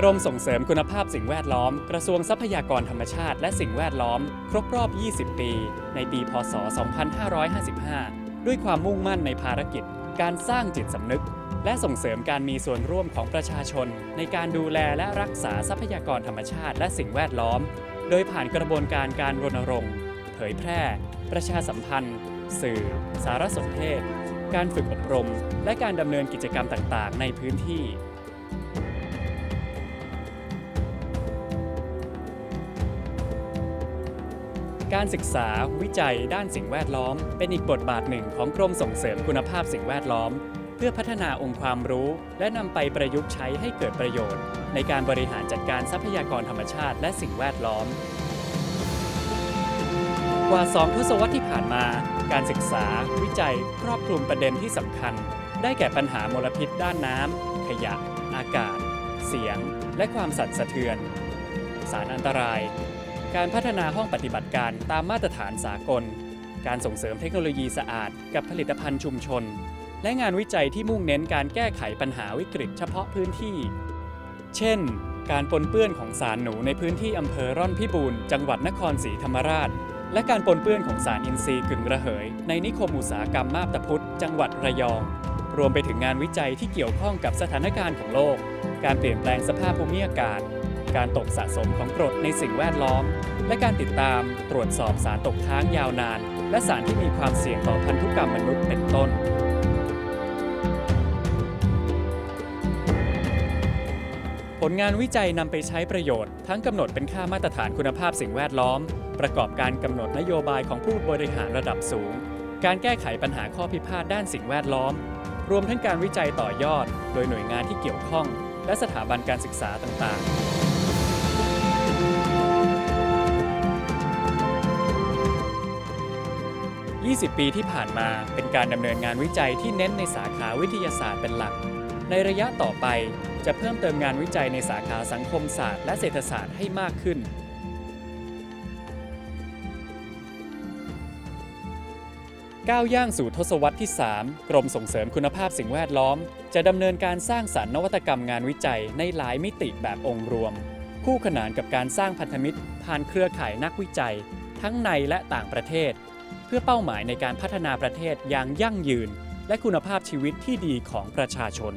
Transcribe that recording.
กรมส่งเสริมคุณภาพสิ่งแวดล้อม กระทรวงทรัพยากรธรรมชาติและสิ่งแวดล้อม ครบรอบ 20 ปี ในปี พศ 2555 ด้วยความมุ่งมั่นในภารกิจ การสร้างจิตสำนึก และส่งเสริมการมีส่วนร่วมของประชาชน ในการดูแลและรักษาทรัพยากรธรรมชาติและสิ่งแวดล้อม โดยผ่านกระบวนการการรณรงค์ เผยแพร่ ประชาสัมพันธ์ สื่อ สารสนเทศ การฝึกอบรม และการดำเนินกิจกรรมต่าง ๆ ในพื้นที่ การศึกษาวิจัยด้านสิ่งแวดล้อม เป็นอีกบทบาทหนึ่งของกรมส่งเสริมคุณภาพสิ่งแวดล้อม เพื่อพัฒนาองค์ความรู้ และนำไปประยุกต์ใช้ให้เกิดประโยชน์ ในการบริหารจัดการทรัพยากรธรรมชาติและสิ่งแวดล้อม กว่า 2 ทศวรรษที่ผ่านมา การศึกษา วิจัย ครอบคลุมประเด็นที่สำคัญ ได้แก่ปัญหามลพิษด้านน้ำขยะ อากาศ เสียง และความสั่นสะเทือน สารอันตราย การพัฒนาห้องปฏิบัติการตามมาตรฐานสากล การส่งเสริมเทคโนโลยีสะอาด กับผลิตภัณฑ์ชุมชน และงานวิจัยที่มุ่งเน้นการแก้ไขปัญหาวิกฤตเฉพาะพื้นที่ เช่น การปนเปื้อนของสารหนูในพื้นที่อำเภอร่อนพิบูรณ์จังหวัดนครศรีธรรมราช และการปนเปื้อนของสารอินทรีย์กึ่งระเหย ในนิคมอุตสาหกรรมมาบตาพุธจังหวัดระยอง รวมไปถึงงานวิจัยที่เกี่ยวข้องกับสถานการณ์ของโลก การเปลี่ยนแปลงสภาพภูมิอากาศ การตกสะสมของกรดในสิ่งแวดล้อม และการติดตามตรวจสอบสารตกค้างยาวนาน และสารที่มีความเสี่ยงต่อพันธุกรรมมนุษย์เป็นต้น ผลงานวิจัยนำไปใช้ประโยชน์ ทั้งกำหนดเป็นค่ามาตรฐานคุณภาพสิ่งแวดล้อม ประกอบการกำหนดนโยบายของผู้บริหารระดับสูง การแก้ไขปัญหาข้อพิพาทด้านสิ่งแวดล้อม รวมทั้งการวิจัยต่อยอด โดยหน่วยงานที่เกี่ยวข้องและสถาบันการศึกษาต่างๆ 20 ปีที่ผ่านมาเป็นการดำเนินงานวิจัยที่เน้นในสาขาวิทยาศาสตร์เป็นหลัก ในระยะต่อไปจะเพิ่มเติมงานวิจัยในสาขาสังคมศาสตร์และเศรษฐศาสตร์ให้มากขึ้น ก้าวย่างสู่ทศวรรษที่ 3 กรมส่งเสริมคุณภาพสิ่งแวดล้อม จะดำเนินการสร้างสารรค์นวัตกรรมงานวิจัยในหลายมิติแบบองค์รวม คู่ขนานกับการสร้างพันธมิตร ผ่านเครือข่ายนักวิจัย ทั้งในและต่างประเทศ เพื่อเป้าหมายในการพัฒนาประเทศอย่างยั่งยืน และคุณภาพชีวิตที่ดีของประชาชน